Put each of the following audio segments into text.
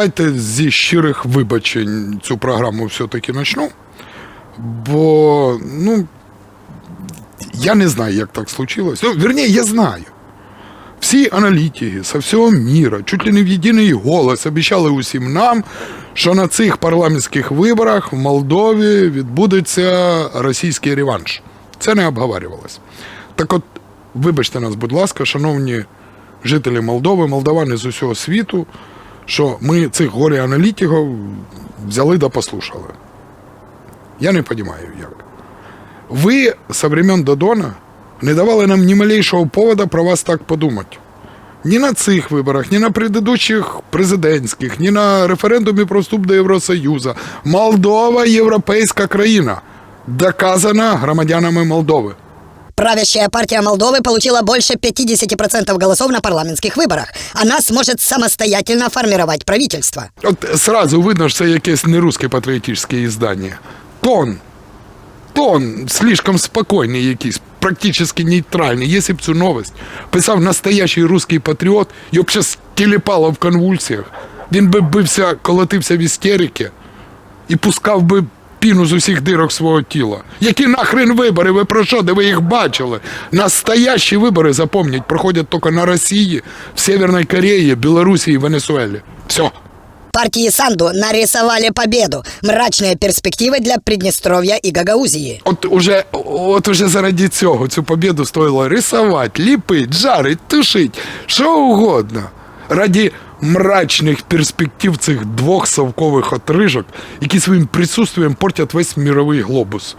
давайте зі щирих вибачень цю програму все-таки почну. Бо, ну, я не знаю, як так случилось. Ну, вернее, я знаю. Всі аналітики со всього міра, чуть ли не в єдиний голос, обіцяли усім нам, що на цих парламентських виборах в Молдові відбудеться російський реванш. Це не обговорювалось. Так от, вибачте нас, будь ласка, шановні жителі Молдови, молдавани з усього світу, що ми цих горі-аналітиків взяли да послухали. Я не розумію, як. Ви со времен Додона не давали нам ні малейшого повода про вас так подумати. Ні на цих виборах, ні на предыдущих президентських, ні на референдумі про вступ до Євросоюзу. Молдова європейська країна, доказана громадянами Молдови. Правящая партия Молдовы получила больше 50% голосов на парламентских выборах. Она сможет самостоятельно формировать правительство. От сразу видно, що це якесь не русське патріотичне іздання. Тон. Тон слишком спокійний якийсь, практично нейтральний. Якщо б цю новость писав настоящий русський патріот, його б зараз тіліпало в конвульсіях. Він би бився, колотився в істериці і пускав би піну з усіх дирок свого тіла. Які нахрен вибори? Ви про що? Де ви їх бачили? Настоящі вибори, запомніть, проходять тільки на Росії, в Северній Кореї, Білорусі і Венесуелі. Все. Партии Санду нарисовали победу. Мрачные перспективы для Приднестровья и Гагаузии. От уже, от уже заради цього цю побіду стоїло рисувати, ліпити, жарить, тушить, що угодно. Раді мрачних перспектив цих двох совкових отрижок, які своїм присутствием портять весь мировий глобус.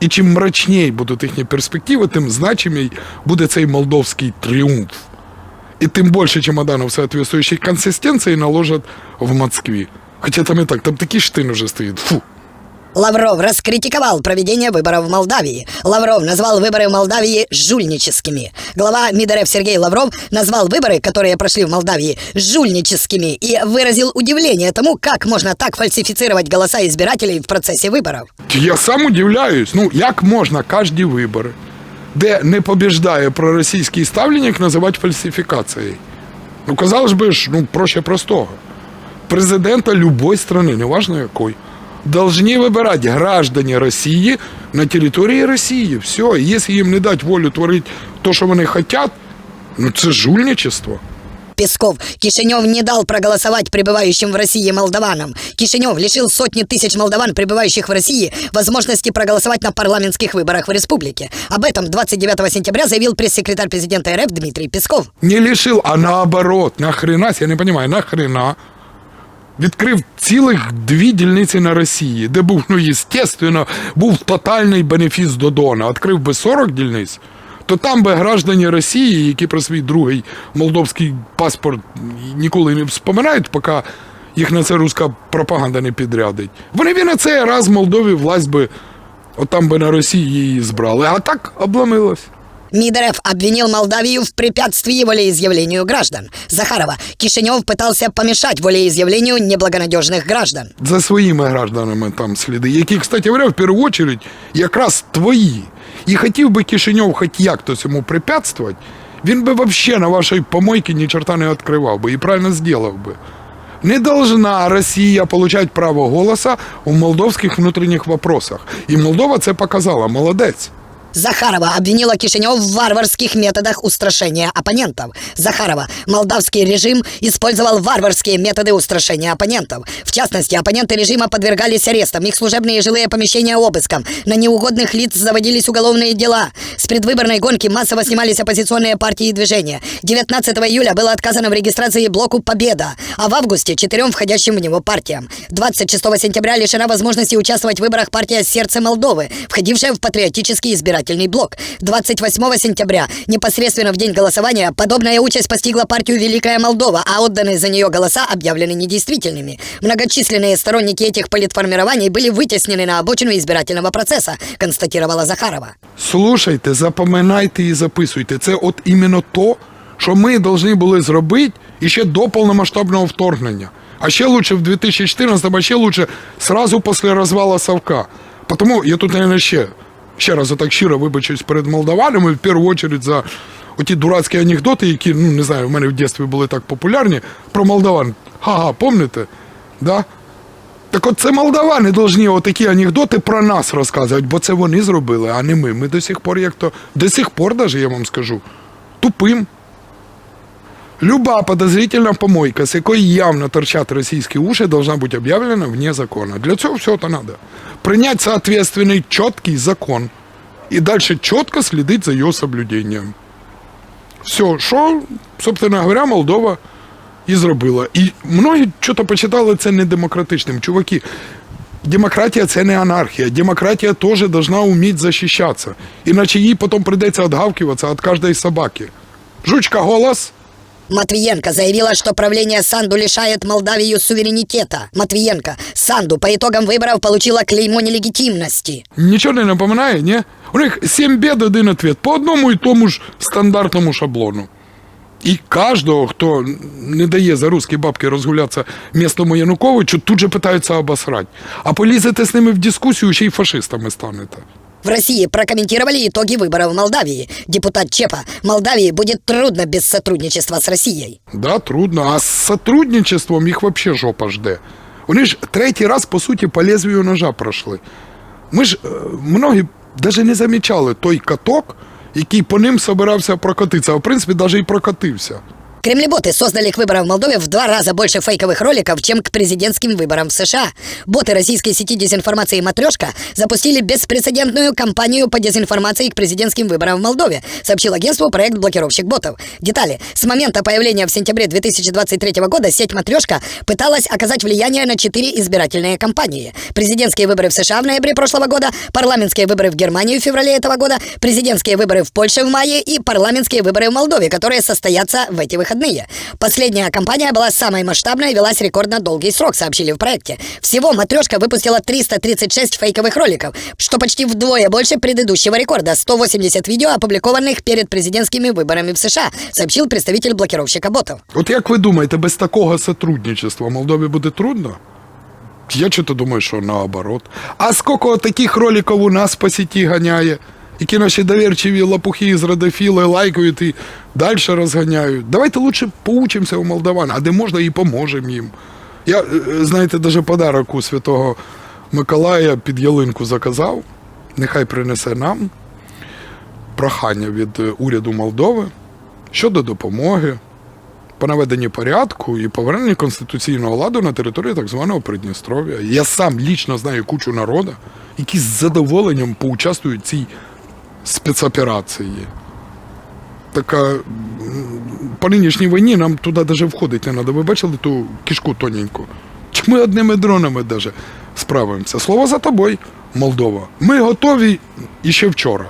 І чим мрачніше будуть їхні перспективи, тим значимій буде цей молдовський тріумф. І тим більше больше в соответствующей консистенции наложат в Москве. Хоча там і так, там такие штыны уже стоїть. Фу. Лавров раскритиковал проведение выборов в Молдавии. Лавров назвал выборы в Молдавии жульническими. Глава МИДРФ Сергей Лавров назвал выборы, которые прошли в Молдавии, жульническими и выразил удивление тому, как можно так фальсифицировать голоса избирателей в процессе выборов. Я сам удивляюсь, ну як можна кожні вибори, де не побіждає проросійський ставленник, називати фальсифікацією? Ну, казалось би ж, ну, проще простого. Президента любой страны, неважно якой, должны выбирать граждане России на территории России. Все, если им не дать волю творить то, що вони хотят, ну це жульничество. Песков. Кишинев не дал проголосовать пребывающим в России молдаванам. Кишинев лишил сотни тысяч молдаван, пребывающих в России, возможности проголосовать на парламентских выборах в республике. Об этом 29 сентября заявил пресс-секретарь президента РФ Дмитрий Песков. Не лишив, а наоборот, нахрена, я не розумію, нахрена. Відкрив цілих дві дільниці на Росії, де був, ну, естественно, був тотальний бенефіс Додона. Відкрив би 40 дільниць, то там би граждані Росії, які про свій другий молдовський паспорт ніколи не вспоминають, поки їх на це руська пропаганда не підрядить. Вони б на цей раз Молдові власть би, от там би на Росії її збрали, а так обломилось. МИД РФ обвинил Молдавию в препятствии волеизъявлению граждан. Захарова. Кишинев пытался помешать волеизъявлению неблагонадежных граждан. за своїми гражданами там сліди, які, кстати говоря, в першу очередь якраз твої. І хотів би Кишиньов хоч як-то цьому препятствувати, він би вообще на вашій помойці ні черта не відкривав би і правильно зробив би. Не должна Росія получать право голоса у молдовських внутрішніх вопросах. І Молдова це показала. Молодець. Захарова обвинила Кишинев в варварских методах устрашения оппонентов. Захарова. Молдавский режим использовал варварские методы устрашения оппонентов. В частности, оппоненты режима подвергались арестам, их служебные и жилые помещения обыскам, на неугодных лиц заводились уголовные дела. С предвыборной гонки массово снимались оппозиционные партии и движения. 19 июля было отказано в регистрации блоку «Победа», а в августе четырем входящим в него партиям. 26 сентября лишена возможности участвовать в выборах партия «Сердце Молдовы», входившая в патриотический избирательный блок. 28 сентября, непосредственно в день голосования, подобная участь постигла партию «Великая Молдова», а отданные за нее голоса объявлены недействительными. Многочисленные сторонники этих политформирований были вытеснены на обочину избирательного процесса, констатировала Захарова. Слушайте, запам'ятайте і записуйте. Це от іменно то, що ми повинні були зробити іще до повномасштабного вторгнення. А ще лучше в 2014, а ще лучше сразу після розвалу Савка. Тому я тут, наверное, ще, ще раз я так щиро вибачусь перед молдаванами, в першу чергу за оті дурацькі анекдоти, які, ну не знаю, в мене в дитинстві були так популярні, про молдаван. Ха-ха, пам'ятаєте? Да? Так от це молдавани повинні отакі анекдоти про нас розказувати, бо це вони зробили, а не ми. Ми до сих пор як то. До сих пор, навіть я вам скажу, тупим. Люба подозрительна помойка, с якої явно торчат російські уші, должна бути об'явлена вне закона. Для цього все это надо. Принять соответственный четкий закон. І далі чітко слідити за його соблюденням. Все, що, собственно говоря, Молдова і зробила. І многі що-то почитали це недемократичним. Чуваки, демократія це не анархія. Демократія теж должна вміти захищатися. Іначе їй потім прийдеться відгавкуватися від кожної собаки. Жучка голос. Матвиенко заявила, что правление Санду лишает Молдавию суверенитета. Матвиенко, Санду по итогам выборов получила клеймо нелегитимности. Нічого не напоминає, ні? У них сім бід, один ответ. По одному і тому ж стандартному шаблону. І кожного, хто не дає за русські бабки розгулятися містому Януковичу, тут же питаються обосрать. А полізете з ними в дискусію, ще й фашистами станете. В России прокомментировали итоги выборов в Молдавии. Депутат Чепа, Молдавии будет трудно без сотрудничества с Россией. Да, трудно. А з сотрудничеством їх взагалі жопа жде. Вони ж третій раз, по суті, по лезвію ножа пройшли. Ми ж е, многі не замічали той каток, який по ним собирався прокатитися, а в принципі навіть і прокатився. Кремлеботы создали к выборам в Молдове в два раза больше фейковых роликов, чем к президентским выборам в США. Боты российской сети дезинформации «Матрешка» запустили беспрецедентную кампанию по дезинформации к президентским выборам в Молдове, сообщил агентству проект «Блокировщик ботов». Детали. С момента появления в сентябре 2023 года сеть «Матрешка» пыталась оказать влияние на четыре избирательные кампании. Президентские выборы в США в ноябре прошлого года, парламентские выборы в Германии в феврале этого года, президентские выборы в Польше в мае и парламентские выборы в Молдове, которые состоятся в эти выходные Последняя кампания была самой масштабной и велась рекордно долгий срок, сообщили в проекте. Всего «Матрешка» выпустила 336 фейковых роликов, что почти вдвое больше предыдущего рекорда – 180 видео, опубликованных перед президентскими выборами в США, сообщил представитель блокировщика ботов. От як ви думаєте, без такого сотрудничества Молдові буде трудно? Я чого думаю, що наоборот. А скільки таких роликів у нас по сеті ганяє, Які наші довірчиві лопухи з радофіли лайкають і далі розганяють. Давайте лучше поучимося у молдаван, а де можна і поможемо їм. Я, е, е, знаєте, навіть подарок у святого Миколая під ялинку заказав. Нехай принесе нам прохання від е, уряду Молдови щодо допомоги по наведенні порядку і поверненні конституційного ладу на території так званого Придністров'я. Я сам лічно знаю кучу народу, які з задоволенням поучаствують в цій спецоперації. Така по нинішній війні нам туди навіть входити не треба. Ви бачили ту кішку тоненьку? Чи ми одними дронами даже справимося? Слово за тобою, Молдова. Ми готові ще вчора.